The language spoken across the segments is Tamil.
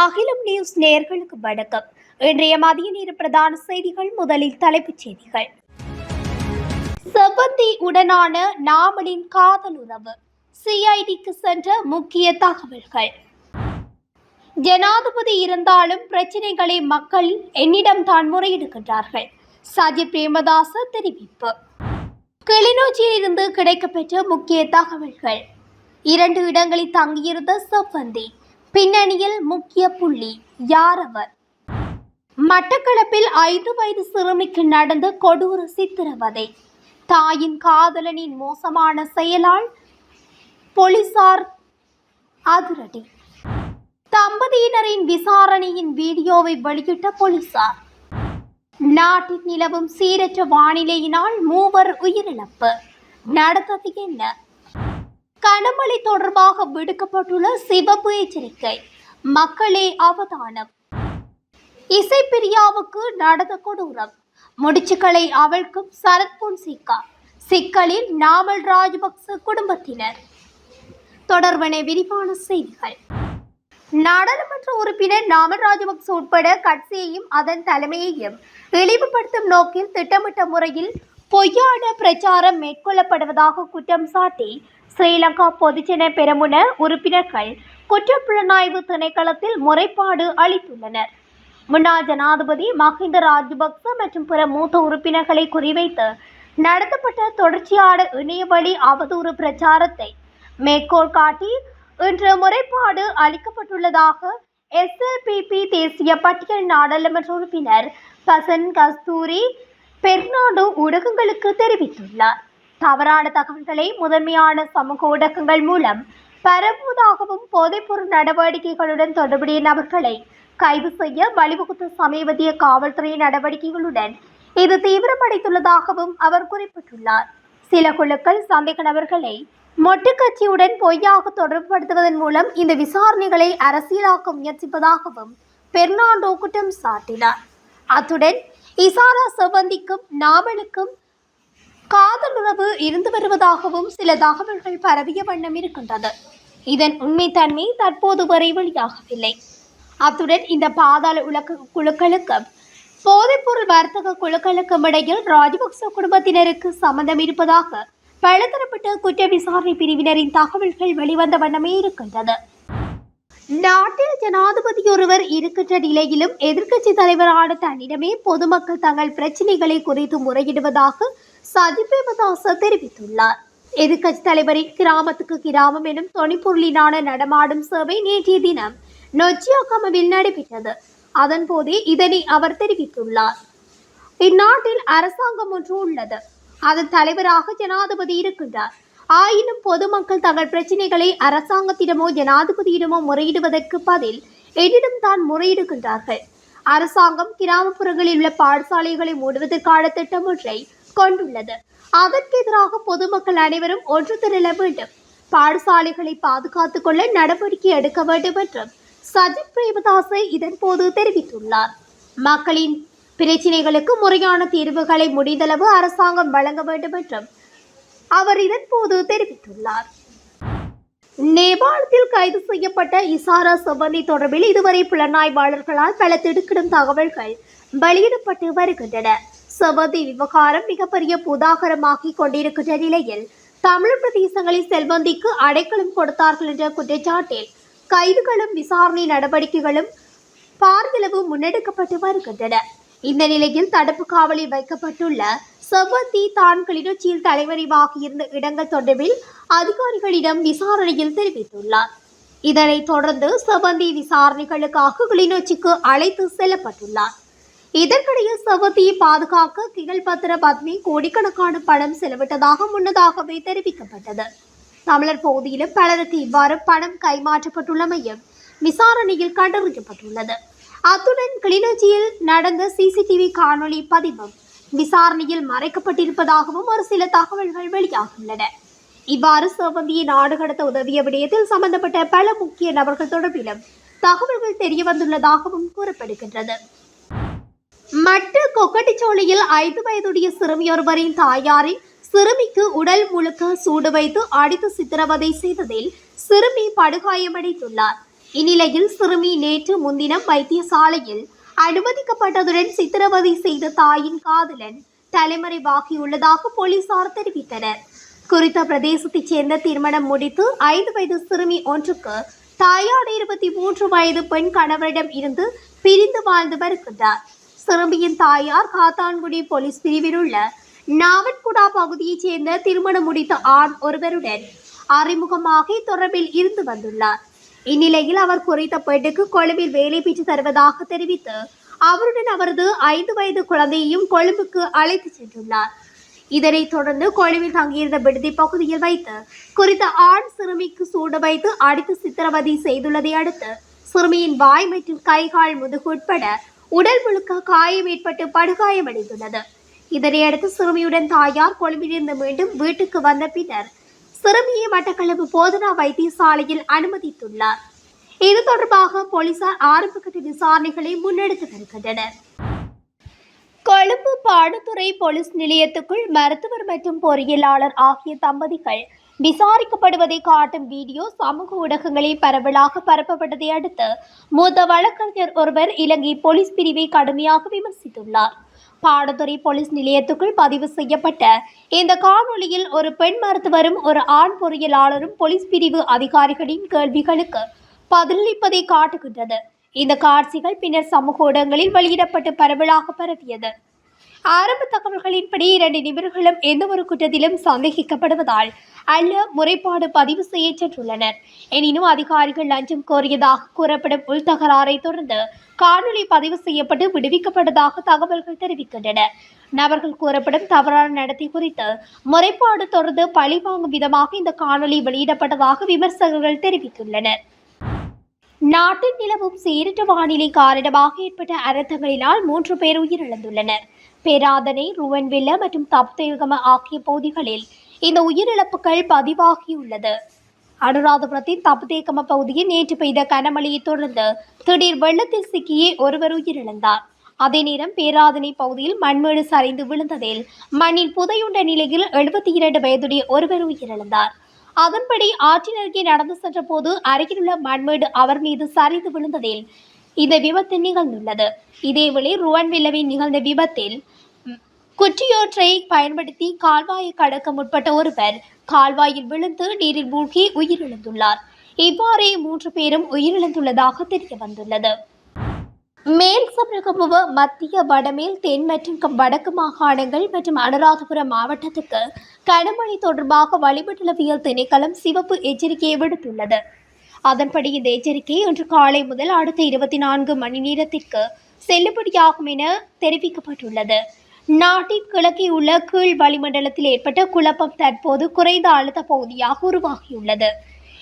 அகிலம் நியூஸ் நேயர்களுக்கு வணக்கம். இன்றைய மதிய நேர பிரதான செய்திகள் முதலில் தலைப்புச் செய்திகள். செவ்வந்தி உடனான நாமலின் காதல் உறவு. சிஐடிக்கு சென்ற முக்கிய தகவல்கள். ஜனாதிபதி இருந்தாலும் பிரச்சினைகளை மக்கள் என்னிடம் தான் முறையிடுகின்றார்கள். சஜித் பிரேமதாச தெரிவிப்பு. கிளிநொச்சியில் இருந்து கிடைக்கப்பெற்ற முக்கிய தகவல்கள். இரண்டு இடங்களில் தங்கியிருந்த செவ்வந்தி. பின்னணியில் முக்கிய புள்ளி யார் அவர் மட்டக்களப்பில் ஐந்து வயது சிறுமிக்கு நடந்த கொடூர சித்திரவதை. தாயின் காதலனின் மோசமான செயலால் போலீசார் அதிரடி. தம்பதியினரின் விசாரணையின் வீடியோவை வெளியிட்ட போலீசார். நாட்டில் நிலவும் சீரற்ற வானிலையினால் மூவர் உயிரிழப்பு. நடந்தது என்ன? கனமழை தொடர்பாக விடுக்கப்பட்டுள்ள சிவப்பு எச்சரிக்கை. மக்களே அவதானம். இசைப்பிரியாவுக்கு நடந்த கொடூரம். முடிச்சுக்களை அவழ்க்கும் சரத் பொன்சிகா சிக்கலில் நாமல் ராஜபக்ச குடும்பத்தினர். தொடர்பன விரிவான செய்திகள். நாடாளுமன்ற உறுப்பினர் நாமல் ராஜபக்ச உட்பட கட்சியையும் அதன் தலைமையையும் இழிவுபடுத்தும் நோக்கில் திட்டமிட்ட முறையில் பொய்யான பிரச்சாரம் மேற்கொள்ளப்படுவதாக குற்றம் சாட்டி ஸ்ரீலங்கா பொதுஜன பெரமுன உறுப்பினர்கள் குற்றப்புலனாய்வு திணைக்களத்தில் முறைப்பாடு அளித்துள்ளனர். முன்னாள் ஜனாதிபதி மஹிந்த ராஜபக்ச மற்றும் பிற மூத்த உறுப்பினர்களை குறிவைத்து நடத்தப்பட்ட தொடர்ச்சியான இணையவழி அவதூறு பிரச்சாரத்தை மேற்கோள் காட்டி இன்று முறைப்பாடு அளிக்கப்பட்டுள்ளதாக எஸ்எல்பிபி தேசிய பட்டியல் நாடாளுமன்ற உறுப்பினர் பசன் கஸ்தூரி பெர்னாண்டோ ஊடகங்களுக்கு தெரிவித்துள்ளார். தவறான தகவல்களை முதன்மையான சமூக ஊடகங்கள் மூலம் பரப்புவதாகவும் போதைப்பொருள் நடவடிக்கைகளுடன் தொடர்புடைய நபர்களை கைது செய்ய வழிவகுத்த சமீபத்திய காவல்துறை நடவடிக்கைகளுடன் இது தீவிரமடைத்துள்ளதாகவும் அவர் குறிப்பிட்டுள்ளார். சில குழுக்கள் சந்தேக நபர்களை மொட்டுக்கட்சியுடன் பொய்யாக தொடர்புபடுத்துவதன் மூலம் இந்த விசாரணைகளை அரசியலாக்க முயற்சிப்பதாகவும் பெர்னாண்டோ குற்றம் சாட்டினார். அத்துடன் இசாரா செவ்வந்திக்கும் நாவலுக்கும் காதலுறவு இருந்து வருவதாகவும் சில தகவல்கள் பரவிய வண்ணம் இருக்கின்றது. இதன் உண்மைத்தன்மை தற்போது வரை வெளியாகவில்லை. அத்துடன் இந்த பாதாள உலக குழுக்களுக்கும் போதைப்பொருள் வர்த்தக குழுக்களுக்கும் இடையில் ராஜபக்ச குடும்பத்தினருக்கு சம்பந்தம் இருப்பதாக பலதரப்பட்ட குற்ற விசாரணை பிரிவினரின் தகவல்கள் வெளிவந்த வண்ணமே இருக்கின்றது. நாட்டில் ஜனாதிபதி ஒருவர் இருக்கின்ற நிலையிலும் எதிர்க்கட்சி தலைவரான தன்னிடமே பொதுமக்கள் தங்கள் பிரச்சினைகளை குறித்து முறையிடுவதாக சஜித் பிரேமதாச தெரிவித்துள்ளார். எதிர்க்கட்சி தலைவரின் கிராமத்துக்கு கிராமம் எனும் தொனிப்பொருளினான நடமாடும் சேவை நேற்றைய தினம் நொச்சியாகமவில் நடைபெற்றது. அதன் போதே இதனை அவர் தெரிவித்துள்ளார். இந்நாட்டில் அரசாங்கம் ஒன்று உள்ளது. அதன் தலைவராக ஜனாதிபதி இருக்கின்றார். ஆயினும் பொதுமக்கள் தங்கள் பிரச்சனைகளை அரசாங்கத்திடமோ ஜனாதிபதியிடமோ முறையிடுவதற்கு பதில் என்னிடம் தான் முறையிடுகின்றார்கள். அரசாங்கம் கிராமப்புறங்களில் உள்ள பாடசாலைகளை மூடுவதற்கான திட்டம் ஒன்றை கொண்டுள்ளது. அதற்கு எதிராக பொதுமக்கள் அனைவரும் ஒன்று திரள வேண்டும். பாடசாலைகளை பாதுகாத்துக் கொள்ள நடவடிக்கை எடுக்க வேண்டும் என்றும் சஜித் பிரேமதாசை இதன் போது தெரிவித்துள்ளார். மக்களின் பிரச்சினைகளுக்கு முறையான தீர்வுகளை முடிந்தளவு அரசாங்கம் வழங்க வேண்டும் என்றும் அவர் இதன் போது தெரிவித்துள்ளார். நேபாளத்தில் கைது செய்யப்பட்ட இசாரா சம்பந்தி தொடர்பில் இதுவரை புலனாய்வாளர்களால் பல திடுக்கிடும் தகவல்கள் வெளியிடப்பட்டு வருகின்றன. செவ்வந்தி விவகாரம் மிகப்பெரிய பூதாகரமாகி கொண்டிருக்கின்ற நிலையில் தமிழ் பிரதேசங்களில் செல்வந்திக்கு அடைக்கலம் கொடுத்தார்கள் என்ற குற்றச்சாட்டில் கைதுகளும் விசாரணை நடவடிக்கைகளும் பாரியளவு முன்னெடுக்கப்பட்டு வருகின்றன. இந்த நிலையில் தடுப்பு காவலில் வைக்கப்பட்டுள்ள செவ்வந்தி தான் கிளிநொச்சியில் தலைமறைவாகியிருந்த இடங்கள் தொடர்பில் அதிகாரிகளிடம் விசாரணையில் தெரிவித்துள்ளார். இதனைத் தொடர்ந்து செவ்வந்தி விசாரணைகளுக்காக கிளிநொச்சிக்கு அழைத்து செல்லப்பட்டுள்ளார். இதற்கிடையே செவ்வந்தியை பாதுகாக்க கிகழ் பத்திர பத்மி கோடிக்கணக்கான பணம் செலவிட்டதாக முன்னதாகவே தெரிவிக்கப்பட்டது. தமிழர் பகுதியிலும் பலருக்கு இவ்வாறு பணம் கைமாற்றப்பட்டுள்ளமையும் விசாரணையில் கண்டறியப்பட்டுள்ளது அத்துடன் கிளிநொச்சியில் நடந்த சிசிடிவி காணொளி பதிவும் விசாரணையில் மறைக்கப்பட்டிருப்பதாகவும் ஒரு சில தகவல்கள் வெளியாகியுள்ளன. இவ்வாறு சிவந்தியை நாடு கடத்த உதவிய விடயத்தில் சம்பந்தப்பட்ட பல முக்கிய நபர்கள் தொடர்பிலும் தகவல்கள் தெரிய வந்துள்ளதாகவும் கூறப்படுகின்றது. மட்டு கொக்கட்டிச்சோலையில் ஐந்து வயதுடைய சிறுமியொருவரின் தாயாரின் சிறுமிக்கு உடல் முழுக்க சூடு வைத்து அடித்து சித்திரவதை செய்ததில் சிறுமி படுகாயமடைந்துள்ளார். இந்நிலையில் சிறுமி நேற்று முன்தினம் வைத்தியசாலையில் அனுமதிக்கப்பட்டதுடன் சித்திரவதை செய்த தாயின் காதலன் தலைமறைவாகியுள்ளதாக போலீசார் தெரிவித்தனர். குறித்த பிரதேசத்தைச் சேர்ந்த திருமணம் முடித்து ஐந்து வயது சிறுமி ஒன்றுக்கு தாயார் இருபத்தி மூன்று வயது பெண் கணவரிடம் இருந்து பிரிந்து வாழ்ந்து வருகின்றார். சிறுமியின் தாயார் காத்தான்குடி போலீஸ் பிரிவில் உள்ள நாவன்குடா பகுதியைச் சேர்ந்த திருமணம் முடித்த ஆண் ஒருவருடன் அறிமுகமாக தொடர்பில் இருந்து வந்துள்ளார். இந்நிலையில் அவர் குறித்த பெண்ணுக்கு கொழும்பில் வேலை பெற்று தருவதாக தெரிவித்து அவருடன் அவரது ஐந்து வயது குழந்தையையும் கொழும்புக்கு அழைத்து சென்றுள்ளார். இதனைத் தொடர்ந்து கொழும்பில் தங்கியிருந்த விடுதி பகுதியில் வைத்து குறித்த ஆண் சிறுமிக்கு சூடு வைத்து அடித்து சித்திரவதை செய்துள்ளதை அடுத்து சிறுமியின் வாய் மற்றும் கைகால் முதுகு உட்பட உடல் முழுக்க காயம் ஏற்பட்டு படுகாயமடைந்துள்ளது. இதனையடுத்து சிறுமியுடன் தாயார் கொழும்பிலிருந்து மீண்டும் வீட்டுக்கு வந்த பின்னர் சிறுமியை மட்டக்களப்பு போதனா வைத்தியசாலையில் அனுமதித்துள்ளார். இது தொடர்பாக போலீசார் ஆரம்பகட்ட விசாரணைகளை முன்னெடுத்து வருகின்றனர். கொழும்பு பாடத்துறை போலீஸ் நிலையத்துக்குள் மருத்துவர் மற்றும் பொறியியலாளர் ஆகிய தம்பதிகள் விசாரிக்கப்படுவதை காட்டும் வீடியோ சமூக ஊடகங்களில் பரவலாக பரப்பப்பட்டதை அடுத்து மூத்த வழக்கறிஞர் ஒருவர் இலங்கை போலீஸ் பிரிவை கடுமையாக விமர்சித்துள்ளார். பாடத்துறை போலீஸ் நிலையத்துக்குள் பதிவு செய்யப்பட்ட. இந்த காணொளியில் ஒரு பெண் மருத்துவரும் ஒரு ஆண் பொறியியலாளரும் போலீஸ் பிரிவு அதிகாரிகளின் கேள்விகளுக்கு பதிலளிப்பதை காட்டுகின்றது. இந்த காட்சிகள் பின்னர் சமூக ஊடகங்களில் வெளியிடப்பட்டு பரவலாக பரவியது. ஆரம்ப தகவல்களின்படி இரண்டு நிபுணர்களும் எந்த ஒரு குற்றத்திலும் சந்தேகிக்கப்படுவதால் அல்ல முறைப்பாடு பதிவு செய்ய சென்றுள்ளனர். எனினும் அதிகாரிகள் லஞ்சம் கோரியதாக கூறப்படும் உள்தகராறை தொடர்ந்து காணொலி பதிவு செய்யப்பட்டு விடுவிக்கப்பட்டதாக தகவல்கள் தெரிவிக்கின்றன. நபர்கள் கூறப்படும் தவறான நடத்தை குறித்து முறைப்பாடு தொடர்ந்து பழிவாங்கும் விதமாக இந்த காணொலி வெளியிடப்பட்டதாக விமர்சகர்கள் தெரிவித்துள்ளனர். நாட்டில் நிலவும் சீரற்ற வானிலை காரணமாக ஏற்பட்ட அரத்தங்களினால் மூன்று பேர் உயிரிழந்துள்ளனர். பேராதனை ருவன்வில்ல மற்றும் தப்தேகம ஆகிய பகுதிகளில் இந்த உயிரிழப்புகள் பதிவாகியுள்ளது. அனுராதபுரத்தின் தப்புதேக்கம பகுதியில் நேற்று பெய்த கனமழையை தொடர்ந்து திடீர் வெள்ளத்தில் சிக்கியே ஒருவர் உயிரிழந்தார். அதே நேரம் பேராதனை பகுதியில் மண்மேடு சரிந்து விழுந்ததில் மண்ணில் புதையுண்ட நிலையில் எழுபத்தி இரண்டு வயதுடைய ஒருவர் உயிரிழந்தார். அதன்படி ஆற்றின் அருகே நடந்து சென்ற போது அருகிலுள்ள மண்மேடு அவர் மீது சரிந்து விழுந்ததில் இந்த விபத்து நிகழ்ந்துள்ளது. இதேவேளை ருவன்வில்லவில் நிகழ்ந்த விபத்தில் குற்றியோற்றை பயன்படுத்தி கால்வாயை கடக்க முற்பட்ட ஒருவர் கால்வாயில் விழுந்து நீரில் மூழ்கி உயிரிழந்துள்ளார். இவ்வாறே மூன்று பேரும் உயிரிழந்துள்ளதாக தெரிய வந்துள்ளது. மேல் சமரகமுவ மத்திய வடமேல் தென் மற்றும் வடக்கு மாகாணங்கள் மற்றும் அனுராதபுரம் மாவட்டத்துக்கு கனமழை தொடர்பாக வளிமண்டலவியல் திணைக்களம் சிவப்பு எச்சரிக்கையை விடுத்துள்ளது. அதன்படி இந்த எச்சரிக்கை இன்று காலை முதல் அடுத்த இருபத்தி நான்கு மணி நேரத்திற்கு செல்லுபடியாகும் என தெரிவிக்கப்பட்டுள்ளது. நாட்டின் கிழக்கே உள்ள கீழ் வளிமண்டலத்தில் ஏற்பட்ட குழப்பம் தற்போது குறைந்த அழுத்த பகுதியாக உருவாகியுள்ளது.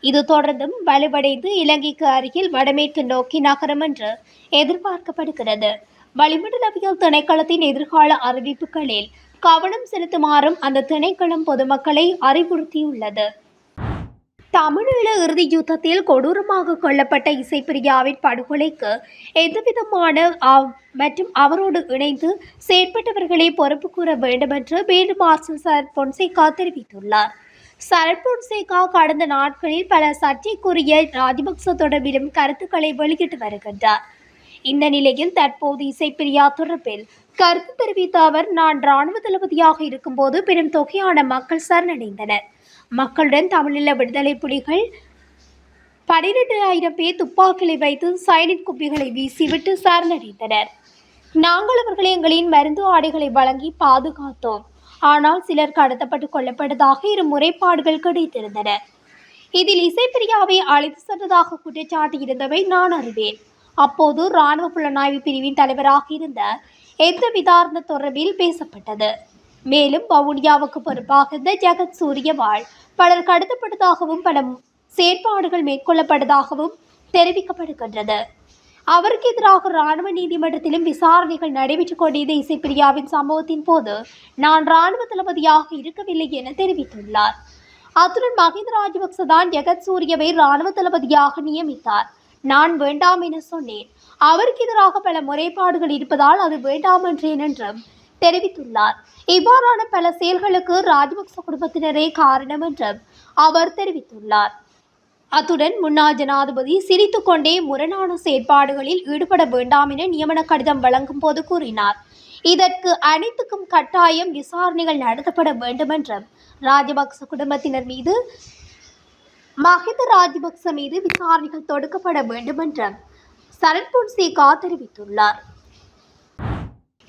இது தொடர்ந்தும் வலுவடைந்து இலங்கைக்கு அருகில் வடமேற்கு நோக்கி நகரும் என்று எதிர்பார்க்கப்படுகிறது. வளிமண்டலவியல் திணைக்களத்தின் எதிர்கால அறிவிப்புகளில் கவனம் செலுத்துமாறும் அந்த திணைக்களம் பொதுமக்களை அறிவுறுத்தியுள்ளது. தமிழீழ இறுதி யுத்தத்தில் கொடூரமாக கொல்லப்பட்ட இசைப்பிரியாவின் படுகொலைக்கு எந்தவிதமான அவ்- மற்றும் அவரோடு இணைந்து செயற்பட்டவர்களை பொறுப்பு கூற வேண்டும் என்று வேண்டு மார்ஷல் சரத் பொன்சேகா தெரிவித்துள்ளார். சரத் பொன்சேகா கடந்த நாட்களில் பல சர்ச்சைக்குரிய ராஜபக்ச தொடர்பிலும் கருத்துக்களை வெளியிட்டு வருகின்றார். இந்த நிலையில் தற்போது இசைப்பிரியா தொடர்பில் கருத்து தெரிவித்த அவர் நான் இராணுவ தளபதியாக இருக்கும்போது பெரும் தொகையான மக்கள் சரணடைந்தனர். மக்களுடன் தமிழீழ விடுதலை புலிகள் பனிரெண்டு ஆயிரம் பேர் துப்பாக்கிகளை வைத்து சைனிட் குப்பிகளை வீசிவிட்டு சரணடைந்தனர். நாங்கள் அவர்களை எங்களின் மருந்து ஆடைகளை வழங்கி பாதுகாத்தோம். ஆனால் சிலர் கடத்தப்பட்டு கொல்லப்பட்டதாக இரு முறைப்பாடுகள் கிடைத்திருந்தன. இதில் இசைப்பிரியாவை அழைத்து சென்றதாக குற்றச்சாட்டு இருந்தவை நான் அறிவேன். அப்போது இராணுவ புலனாய்வு பிரிவின் தலைவராக இருந்த எந்த விதாரண தொடர்பில் பேசப்பட்டது. மேலும் வவுனியாவுக்கு பொறுப்பாக இருந்த ஜெகத் சூரியவாள் பலர் கடத்தப்பட்டதாகவும் பல செயற்பாடுகள் மேற்கொள்ளப்பட்டதாகவும் தெரிவிக்கப்படுகின்றது. அவருக்கு எதிராக இராணுவ நீதிமன்றத்திலும் விசாரணைகள் நடைபெற்றுக் கொண்டிருந்த இசைப்பிரியாவின் சம்பவத்தின் போது நான் இராணுவ தளபதியாக இருக்கவில்லை என தெரிவித்துள்ளார். அத்துடன் மஹிந்த ராஜபக்ச தான் ஜெகத் சூரியவை இராணுவ தளபதியாக நியமித்தார். நான் வேண்டாம் என சொன்னேன். அவருக்கு எதிராக பல முறைப்பாடுகள் இருப்பதால் அது வேண்டாம் என்றேன் என்றும் தெரிவித்துள்ளார். இவ்வாறான பல செயல்களுக்கு ராஜபக்ச குடும்பத்தினரே காரணம் என்றும் அவர் தெரிவித்துள்ளார். அத்துடன் முன்னாள் ஜனாதிபதி சிரித்துக்கொண்டே முரணான செயற்பாடுகளில் ஈடுபட வேண்டாம் என நியமன கடிதம் வழங்கும் போது கூறினார். இதற்கு அனைத்துக்கும் கட்டாயம் விசாரணைகள் நடத்தப்பட வேண்டும் என்றும் ராஜபக்ச குடும்பத்தினர் மீது மஹிந்த ராஜபக்ச மீது விசாரணைகள் தொடுக்கப்பட வேண்டும் என்றும் சரண் பொன்சேகா தெரிவித்துள்ளார்.